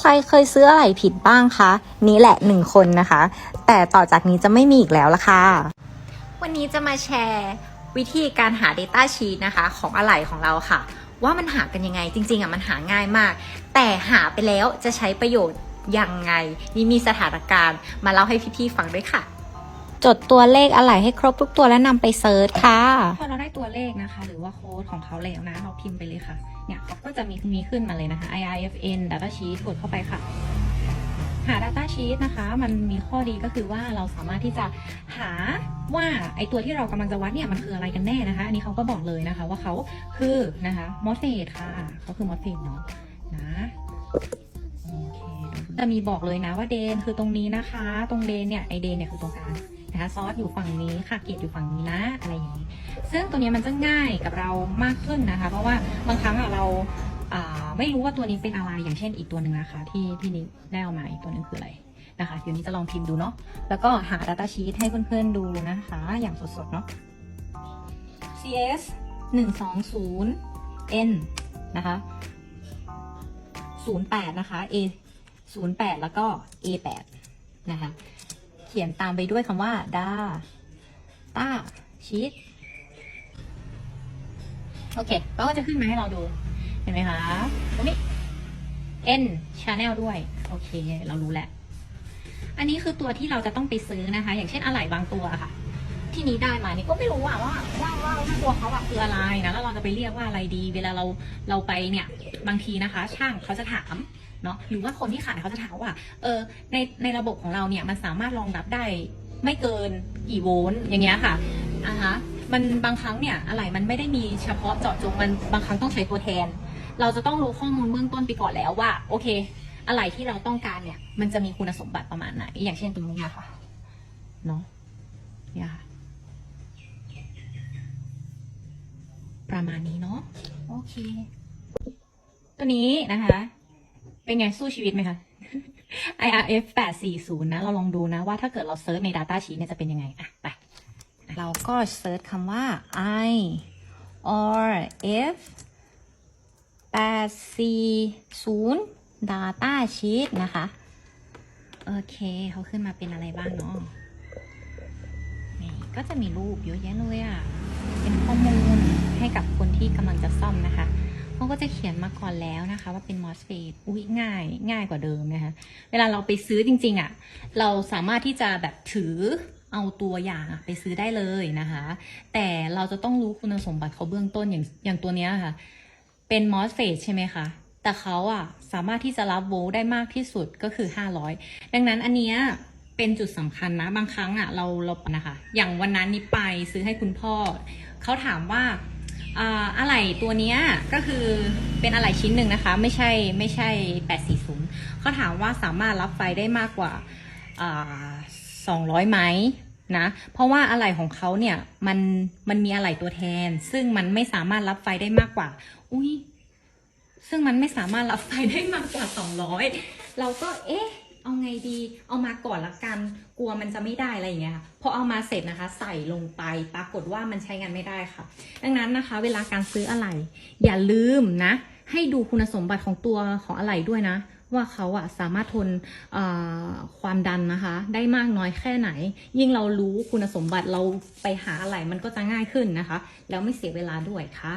ใครเคยซื้ออะไรผิดบ้างคะ นี่แหละหนึ่งคนนะคะ แต่ต่อจากนี้จะไม่มีอีกแล้วละค่ะ วันนี้จะมาแชร์วิธีการหา Data Sheet นะคะ ของอะไหล่ของเราค่ะ ว่ามันหากันยังไงจริง ๆอะมันหาง่ายมาก แต่หาไปแล้วจะใช้ประโยชน์ยังไง นี่มีสถานการณ์มาเล่าให้พี่ๆฟังด้วยค่ะ จดตัวเลขอะไหล่ให้ครบทุกตัวแล้วนำไปเซิร์ชค่ะ พอเราได้ตัวเลขนะคะ หรือว่าโค้ดของเขาแล้วนะ เราพิมพ์ไปเลยค่ะ เนี่ยเขาก็จะมีมีขึ้นมาเลยนะคะ IIFN Data Sheet กดเข้าไปค่ะ หา Data Sheet นะคะ มันมีข้อดีก็คือว่าเราสามารถที่จะหาว่าไอตัวที่เรากำลังจะวัดเนี่ยมันคืออะไรกันแน่นะคะ อันนี้เขาก็บอกเลยนะคะ ว่าเขาคือนะคะมอสเฟตค่ะเขาคือมอสเฟตเนาะนะจะมีบอกเลยนะว่าเดนคือตรงนี้นะคะ ตรงเดนเนี่ยไอเดนเนี่ยคือตรงกลาง นะคะซอสอยู่ฝั่งนี้ค่ะเกตอยู่ฝั่งนี้นะอะไรอย่างนี้ ซึ่งตัวนี้มันจะง่ายกับเรามากขึ้นนะคะ เพราะว่าบางครั้งเราอ่าไม่รู้ว่าตัวนี้เป็นอะไรอย่างเช่นอีกตัวหนึ่งนะคะ ที่ที่นี้ได้เอามาอีกตัวหนึ่งคืออะไรนะคะเดี๋ยวนี้จะลองพิมพ์ดูเนาะแล้วก็หา Data Sheet ให้เพื่อนๆดูนะคะ อย่างสดๆเนาะ CS 120 N นะคะ08 นะคะ A 08 แล้วก็ A 8 นะคะ เขียนตามไปด้วยคำว่าดาต้าชีตโอเคเขาก็จะขึ้นมาให้เราดู เห็นไหมคะตรงนี้ N Channel ด้วย โอเค เรารู้แล้วอันนี้คือตัวที่เราจะต้องไปซื้อนะคะ อย่างเช่นอะไหล่บางตัวค่ะ ที่นี้ได้มานี่ก็ไม่รู้ว่าว่าว่าว่าว่าตัวเขาอะคืออะไรนะแล้วเราจะไปเรียกว่าอะไรดี เวลาเราเราไปเนี่ยบางทีนะคะ ช่างเขาจะถามเนาะหรือว่าคนที่ขายเขาจะถามว่าเออในในระบบของเราเนี่ยมันสามารถรองรับได้ไม่เกินกี่โวลต์อย่างเงี้ยค่ะอ่าฮะมันบางครั้งเนี่ยอะไรมันไม่ได้มีเฉพาะเจาะจงมันบางครั้งต้องใช้ตัวแทน เราจะต้องรู้ข้อมูลเบื้องต้นไปก่อนแล้วว่า โอเค อะไรที่เราต้องการเนี่ย มันจะมีคุณสมบัติประมาณไหนอย่างเช่นตรงนี้ค่ะเนาะเนี่ยค่ะ ประมาณนี้เนาะโอเค ตัวนี้นะคะ เป็นไงสู้ชีวิตไหมคะ IRF 840 นะ เราลองดูนะว่าถ้าเกิดเราเซิร์ชใน Data Sheet เนี่ยจะเป็นยังไง อะ ไป เราก็เซิร์ชคำว่า I or F 840 Data Sheet นะคะ โอเค เขาขึ้นมาเป็นอะไรบ้างเนาะนี่ก็จะมีรูปเยอะแยะเลยอะ่ะ เป็นข้อมูล ให้กับคนที่กำลังจะซ่อมนะคะเขาก็จะเขียนมาก่อนแล้วนะคะ ว่าเป็น MOSFET อุ้ยง่ายง่ายกว่าเดิมนะคะ เวลาเราไปซื้อจริงๆอะ่ะ เราสามารถที่จะแบบถือเอาตัวอย่างไปซื้อได้เลยนะคะ แต่เราจะต้องรู้คุณสมบัติเขาเบื้องต้นอย่างอย่างตัวเนี้ยค่ะ เป็น MOSFET ใช่ไหมคะแต่เขาอะสามารถที่จะรับโวลต์ได้มากที่สุดก็คือ 500 ดังนั้นอันเนี้ยเป็นจุดสำคัญนะ บางครั้งอะเราเรานะคะ อย่างวันนั้นนี่ไปซื้อให้คุณพ่อ เขาถามว่า อะไหล่ตัวเนี้ยก็คือเป็นอะไหล่ชิ้นหนึ่งนะคะ ไม่ใช่ไม่ใช่ 840เขาถามว่าสามารถรับไฟได้มากกว่าอ่า200ไหมนะเพราะว่าอะไหล่ของเขาเนี่ยมันมันมีอะไหล่ตัวแทน ซึ่งมันไม่สามารถรับไฟได้มากกว่า อุ้ยซึ่งมันไม่สามารถรับไฟได้มากกว่า 200 เราก็เอ๊ะ เอาไงดี เอามาก่อนละกัน กลัวมันจะไม่ได้อะไรอย่างเงี้ยค่ะ พอเอามาเสร็จนะคะ ใส่ลงไป ปรากฏว่ามันใช้งานไม่ได้ค่ะ ดังนั้นนะคะ เวลาการซื้ออะไหล่อย่าลืมนะ ให้ดูคุณสมบัติของตัวของอะไหล่ด้วยนะ ว่าเขาอะสามารถทนความดันนะคะ ได้มากน้อยแค่ไหน ยิ่งเรารู้คุณสมบัติเราไปหาอะไหล่มันก็จะง่ายขึ้นนะคะ แล้วไม่เสียเวลาด้วยค่ะ